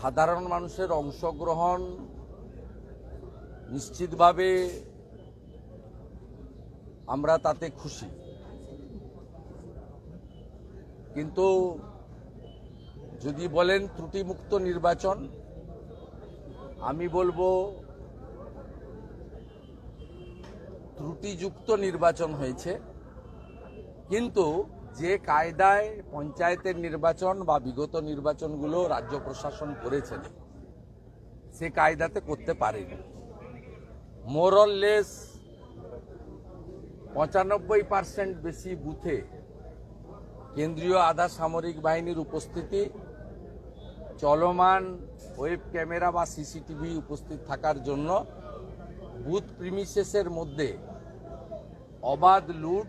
সাধারণ মানুষের অংশগ্রহণ নিশ্চিতভাবে আমরা তাতে খুশি। কিন্তু যদি বলেন ত্রুটিমুক্ত নির্বাচন, আমি বলব ত্রুটিযুক্ত নির্বাচন হয়েছে। কিন্তু যে কায়দায় পঞ্চায়েতের নির্বাচন বা বিগত নির্বাচনগুলো রাজ্য প্রশাসন করেছেন, সে কায়দাতে করতে পারেনি। মোরললেস পঁচানব্বই পার্সেন্ট বেশি বুথে কেন্দ্রীয় আধা সামরিক বাহিনীর উপস্থিতি, চলমান ওয়েব ক্যামেরা বা সিসিটিভি উপস্থিত থাকার জন্য বুথ প্রিমিসেসের মধ্যে অবাধ লুট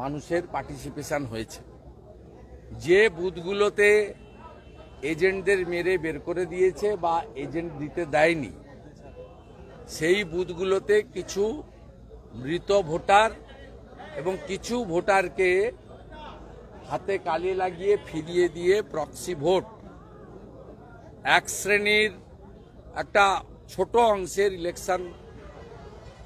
মানুষের পার্টিসিপেশন হয়েছে। যে বুথগুলোতে এজেন্টদের মেরে বের করে দিয়েছে বা এজেন্ট দিতে দেয়নি, সেই বুথগুলোতে কিছু মৃত ভোটার এবং কিছু ভোটারকে হাতে কালি লাগিয়ে ফিরিয়ে দিয়ে প্রক্সি ভোট এক শ্রেণির একটা ছোট অংশের ইলেকশন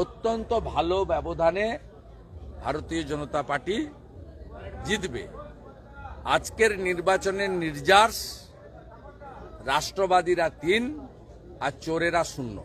অত্যন্ত ভালো ব্যবধানে ভারতীয় জনতা পার্টি জিতবে। আজকের নির্বাচনের নির্যাস, রাষ্ট্রবাদীরা তিন আর চোরেরা শূন্য।